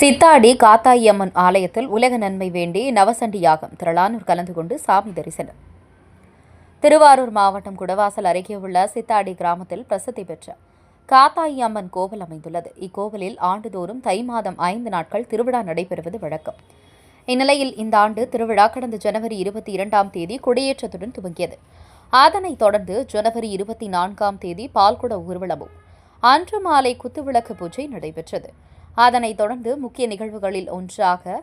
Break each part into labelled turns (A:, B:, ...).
A: சித்தாடி காத்தாயம்மன் ஆலயத்தில் உலக நன்மை வேண்டி நவசண்டி யாகம் திரளானூர் கலந்து கொண்டு சாமி தரிசனம். திருவாரூர் மாவட்டம் குடவாசல் அருகே உள்ள சித்தாடி கிராமத்தில் பிரசித்தி பெற்ற காத்தாயி அம்மன் கோவில் அமைந்துள்ளது. இக்கோவிலில் ஆண்டுதோறும் தை மாதம் ஐந்து நாட்கள் திருவிழா நடைபெறுவது வழக்கம். இந்நிலையில் இந்த ஆண்டு திருவிழா கடந்த ஜனவரி இருபத்தி இரண்டாம் தேதி கொடியேற்றத்துடன் துவங்கியது. அதனைத் தொடர்ந்து ஜனவரி இருபத்தி நான்காம் தேதி பால்குட ஊர்வலமும் அன்று மாலை குத்துவிளக்கு பூஜை நடைபெற்றது. அதனைத் தொடர்ந்து முக்கிய நிகழ்வுகளில் ஒன்றாக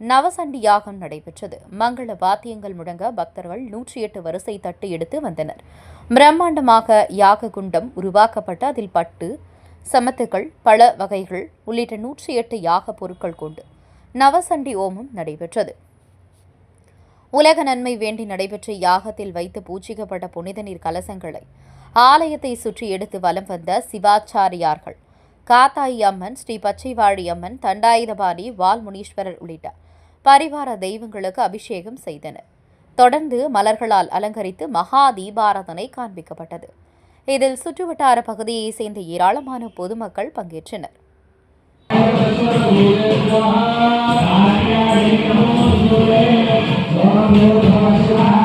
A: நவசண்டி யாகம் நடைபெற்றது. மங்கள வாத்தியங்கள் முழங்க பக்தர்கள் நூற்றி எட்டு வரிசை தட்டு எடுத்து வந்தனர். பிரம்மாண்டமாக யாக குண்டம் உருவாக்கப்பட்டு அதில் பட்டு சமத்துக்கள் பழ வகைகள் உள்ளிட்ட நூற்றி எட்டு யாக பொருட்கள் கொண்டு நவசண்டி ஓமம் நடைபெற்றது. உலக நன்மை வேண்டி நடைபெற்ற யாகத்தில் வைத்து பூஜிக்கப்பட்ட புனித நீர் கலசங்களை ஆலயத்தை சுற்றி எடுத்து வலம் வந்த சிவாச்சாரியார்கள் காத்தாயி அம்மன் ஸ்ரீ பச்சைவாழி அம்மன் தண்டாயுதபாணி வால்முனீஸ்வரர் உள்ளிட்ட பரிவார தெய்வங்களுக்கு அபிஷேகம் செய்தனர். தொடர்ந்து மலர்களால் அலங்கரித்து மகா தீபாரதனை காண்பிக்கப்பட்டது. இதில் சுற்றுவட்டார பகுதியை சேர்ந்த ஏராளமான பொதுமக்கள் பங்கேற்றனர்.
B: Thank you.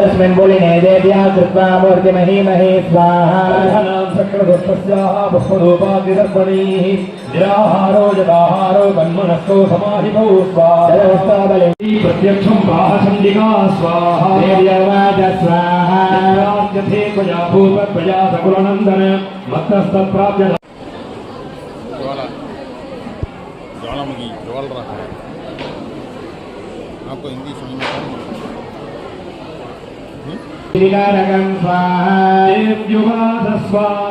B: तस्मिन् बुलिने देव्या कृत्वा मूर्तिमहीमहे स्वाहा
C: सकलदुष्टस्याः पुष्परूपादिदर्पणैः निराहारो यदाहारो कन्मनस्को समाहितौ स्वाहा
B: जलस्तबले
C: प्रत्यक्षं प्राहचण्डिका स्वाहा
B: देव्यवाच स्वाहा
C: यथे त्वया भूतत्वया सकुलनन्दन मत्तस्तत्प्राप्य
D: ज्वालामुखी ज्वाल रहा है आपको हिंदी समझ में आता है
B: विकारकं स्वाहा
C: देव्युवाद स्वाहा